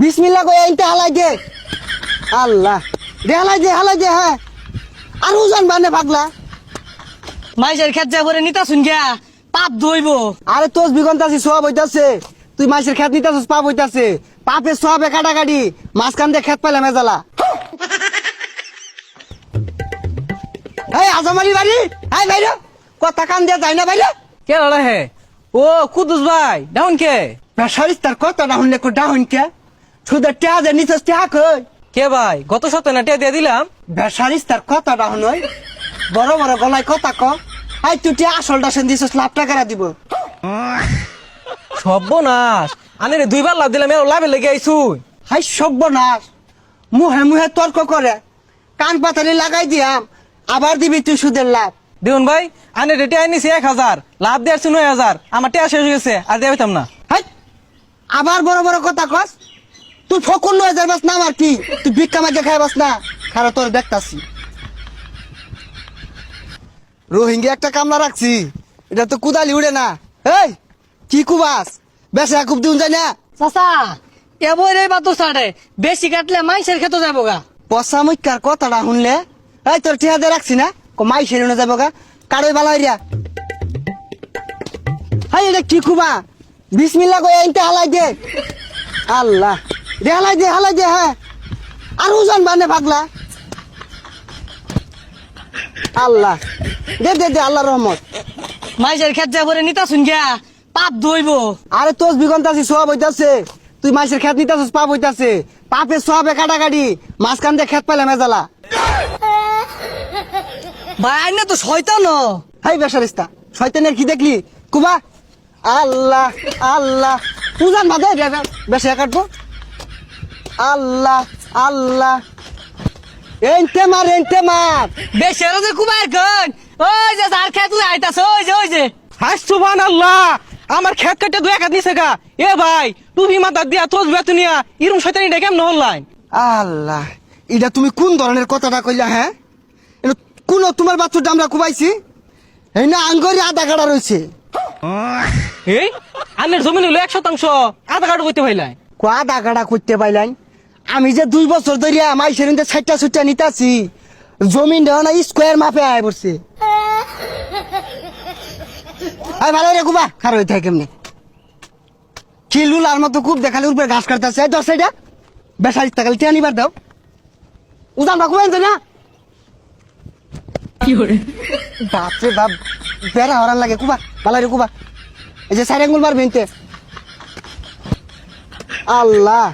বিসমিল্লা কই এইটা হালাই দে। আল্লাহ। দে হালাই দে হালাই দে হ্যাঁ। আর ওজন বানে পাগলা। মাইসের খেত যা করে নিতা শুন গিয়া পাপ ধইব। আরে তোস বিগন্তাছি সব হইতাছে। তুই মাছের খেত নিতাছিস পাপ হইতাছে। পাপে সবে কাটাকাটি মাঝখান দিয়ে খেত পাইলে মেজালা এই আজমালি বাড়ি? হাই বাইরে। কথা কান দিয়ে যায় না বাইরে। কে লড়া হে? ও কুদুস ভাই ডাউন কে? বেসারিস তার কথা না শুনলে কো ডাউন কে? সুদের টেয়া যে কই? কে ভাই? গত সপ্তাহে না টিয়া দিয়ে দিলাম? বেসারিস তার কথা না শুনই বড় বড় গলায় কথা ক। হাই তুই টিয়া আসলটা সেন দিছিস লাভ টাকা দিব? সর্বনাশ আনে রে দুইবার লাভ দিলাম এর লাভে লেগে আইছু হাই সর্বনাশ মুহে মুহে তর্ক করে। কান পাতালি লাগাই দিয়াম। আবার দিবি তুই সুদের লাভ। দেখুন ভাই আনে রে টিয়া নিছি এক হাজার। লাভ আসছি নয় হাজার। আমার টেয়া শেষ হয়ে গেছে আর দিয়ে না। হাই আবার বড় বড় কথা কস। তুই ফকুন নয় যাই বাস না আমার কি? তুই ভিক্ষা মাকে খাই বাস না? খারা তোর দেখতাছি। রোহিঙ্গা একটা কামলা রাখছি। এটা তো কুদালি উড়ে না। এই কি কুবাস? বেশি খুব দিন যায় না? চাচা এবার এই বাতো সাড়ে। বেশি কাটলে মাইসের খেতে যাব গা। পচা মুখার কথাটা শুনলে? এই তোর ঠিয়া দিয়ে রাখছি না? কো মাই সেরে না যাব গা। কারোই বালা হইয়া হাই এটা কি কুবা? বিসমিল্লা কই এইটা হালাই দে। আল্লাহ। দে হালাই দে হালাই দে হ্যাঁ। আর ওজন বানে পাগলা। আল্লাহ। দে দে দে আল্লাহ রহমত। মাইসের খেত যা করে নিতা শুন গিয়া পাপ ধইব। আরে তোস বিগন্তাছি সব হইতাছে। তুই মাছের খেত নিতাছিস পাপ হইতাছে। পাপে সবে কাটাকাটি মাঝখান দিয়ে খেত পাইলে মেজালা। ভাই আইনে তো শয়তান। হাই বেসারিস্তা শয়তানের কি দেখলি? কুবা আল্লাহ আল্লাহ। পূজান বাদে বেসা কাটবো। আল্লাহ আল্লাহ। এনতে মার এনতে মার। বেশি আরও যে কুমার গন ওই যে যার খেত আইতাছে ওই যে ওই যে। হাই সুবহান আল্লাহ আমার খেত কাটে দুই একাত নিছে গা। এ ভাই টুপি মাথা দিয়া তোজ বেতনিয়া ইরম শয়তানি ডেকে কেমন হল্লাই আল্লাহ এটা তুমি কোন ধরনের কথাটা কইলা হ্যাঁ? কোন তোমার বাচ্চাটা আমরা কুবাইছি? এই না আঙ্গরি আধা কাটা রয়েছে এই আনের জমিন হলো এক শতাংশ। আধা কাটো করতে পাইলাই কো আধা কাটা করতে পাইলাম আমি যে দুই বছর ধরিয়া মাই সেরিন্দে ছাইটা ছুটটা নিতাছি জমিন দেওয়া না স্কোয়ার মাপে আয় পড়ছে। আয় ভালো রে কুবা খার হয়ে থাকে কেমনি? খিলুল আর মতো খুব দেখালে উপরে ঘাস কাটতেছে দশ সাইডা বেসারিস টাকালে টিয়া নিবার দাও। উদান বাকু আনছে না? বাপরে বাপ বেড়া হরান লাগে কুবা ভালো রে কুবা এই যে সাইড আঙ্গুল মারবেন আল্লাহ।